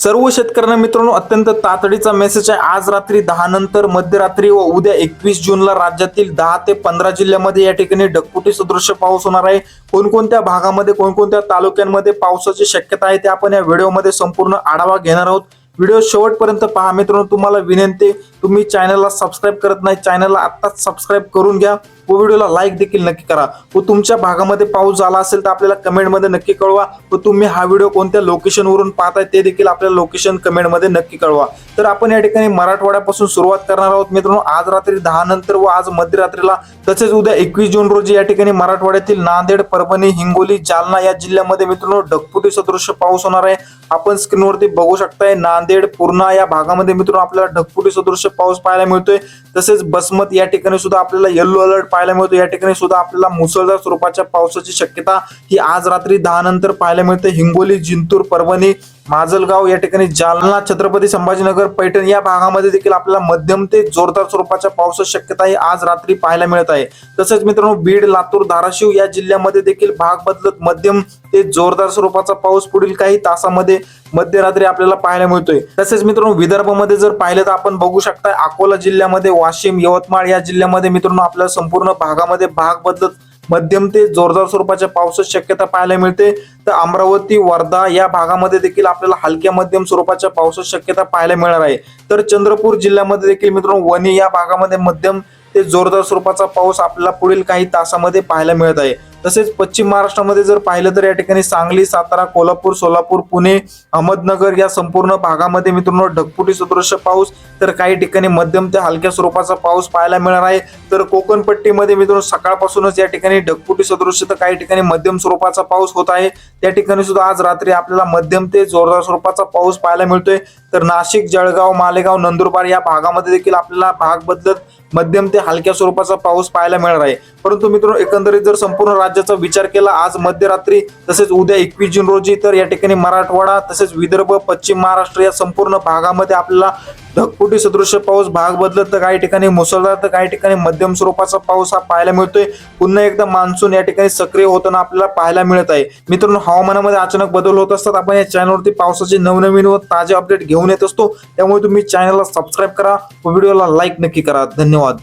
सर्व शेतकऱ्यांना मित्रांनो अत्यंत तातडीचा मेसेज आहे. आज रात्री दहा नंतर मध्यरात्री व उद्या एकवीस जूनला राज्यातील दहा ते पंधरा जिल्ह्यामध्ये या ठिकाणी डकपुटी सदृश्य पाऊस होणार आहे. कोणकोणत्या भागामध्ये कोणकोणत्या तालुक्यांमध्ये पावसाची शक्यता आहे ते आपण या व्हिडिओमध्ये संपूर्ण आढावा घेणार आहोत. व्हिडिओ शेवटपर्यंत पहा मित्रांनो तुम्हाला विनंती तुम्ही चॅनलला सबस्क्राईब करत नाही चॅनलला आत्ताच सबस्क्राईब करून घ्या. व व्हिडिओला लाईक देखील नक्की करा. व तुमच्या भागामध्ये पाऊस झाला असेल तर आपल्याला कमेंटमध्ये नक्की कळवा. व तुम्ही हा व्हिडिओ कोणत्या लोकेशनवरून पाहताय ते देखील आपल्याला लोकेशन कमेंटमध्ये नक्की कळवा. तर आपण या ठिकाणी मराठवाड्यापासून सुरुवात करणार आहोत. मित्रांनो आज रात्री दहा नंतर व आज मध्यरात्रीला तसेच उद्या एकवीस जून रोजी या ठिकाणी मराठवाड्यातील नांदेड परभणी हिंगोली जालना या जिल्ह्यामध्ये मित्रांनो ढगपुटी सदृश्य पाऊस होणार आहे. आपण स्क्रीनवरती बघू शकताय नांदेड पूर्णा या भागामध्ये मित्रांनो आपल्याला ढगफुटी सदृश्य पाऊस पाहायला मिळतोय. तसेच बसमत या ठिकाणी सुद्धा आपल्याला येल्लो अलर्ट पाहायला मिळतो. या ठिकाणी सुद्धा आपल्याला मुसळधार स्वरूपाच्या पावसाची शक्यता ही आज रात्री दहा नंतर पाहायला मिळते. हिंगोली जिंतूर परभणी माजलगाव या ठिकाणी जालना छत्रपती संभाजीनगर पैठण या भागामध्ये देखील आपल्याला मध्यम ते जोरदार स्वरूपाच्या पावसाची शक्यता ही आज रात्री पाहायला मिळत आहे. तसेच मित्रांनो बीड लातूर धाराशिव या जिल्ह्यामध्ये देखील भाग बदलत मध्यम ते जोरदार स्वरूपाचा पाऊस पुढील काही तासामध्ये मध्यरात्री आपल्याला पाहायला मिळतोय. तसेच मित्रांनो विदर्भामध्ये जर पाहिलं तर आपण बघू शकता अकोला जिल्ह्यामध्ये वाशिम यवतमाळ या जिल्ह्यामध्ये मित्रांनो आपल्याला संपूर्ण भागामध्ये भाग बदलत मध्यम ते जोरदार स्वरूपाच्या पावसाची शक्यता पाहायला मिळते. तर अमरावती वर्धा या भागामध्ये देखील आपल्याला हलक्या मध्यम स्वरूपाच्या पावसाची शक्यता पाहायला मिळणार आहे. तर चंद्रपूर जिल्ह्यामध्ये देखील मित्रांनो वणी या भागामध्ये मध्यम ते जोरदार स्वरूपाचा पाऊस आपल्याला पुढील काही तासामध्ये पाहायला मिळत आहे. तसेच पश्चिम महाराष्ट्रामध्ये जर पाहिलं तर या ठिकाणी सांगली सातारा कोल्हापूर सोलापूर पुणे अहमदनगर या संपूर्ण भागामध्ये मित्रांनो ढगफुटी सदृश्य पाऊस तर काही ठिकाणी मध्यम ते हलक्या स्वरूपाचा पाऊस पाहायला मिळणार आहे. तर कोकणपट्टीमध्ये मित्रांनो सकाळपासूनच या ठिकाणी ढगफुटी सदृश्य तर काही ठिकाणी मध्यम स्वरूपाचा पाऊस होत आहे. त्या ठिकाणी सुद्धा आज रात्री आपल्याला मध्यम ते जोरदार स्वरूपाचा पाऊस पाहायला मिळतोय. तर नाशिक जळगाव मालेगाव नंदुरबार या भागामध्ये देखील आपल्याला भाग बदलत मध्यम ते हलक्या स्वरूपाचा पाऊस पाहायला मिळणार आहे. परंतु मित्रांनो एकंदरीत जर संपूर्ण राज्याचा विचार केला आज मध्यरात्री तसेच उद्या एकवीस जून रोजी तर या ठिकाणी मराठवाडा तसेच विदर्भ पश्चिम महाराष्ट्र या संपूर्ण भागामध्ये आपल्याला ढगफुटी सदृश्य पाऊस भाग बदलत तर काही ठिकाणी मुसळधार तर काही ठिकाणी मध्यम स्वरूपाचा पाऊस हा पाहायला मिळतोय. पुन्हा एकदा मान्सून या ठिकाणी सक्रिय होताना आपल्याला पाहायला मिळत आहे. मित्रांनो हवामानामध्ये अचानक बदल होत असतात. आपण या चॅनलवरती पावसाचे नवनवीन व ताजे अपडेट घेऊन येत असतो. त्यामुळे तुम्ही चॅनलला सबस्क्राईब करा व व्हिडिओला लाईक नक्की करा. धन्यवाद. Nod.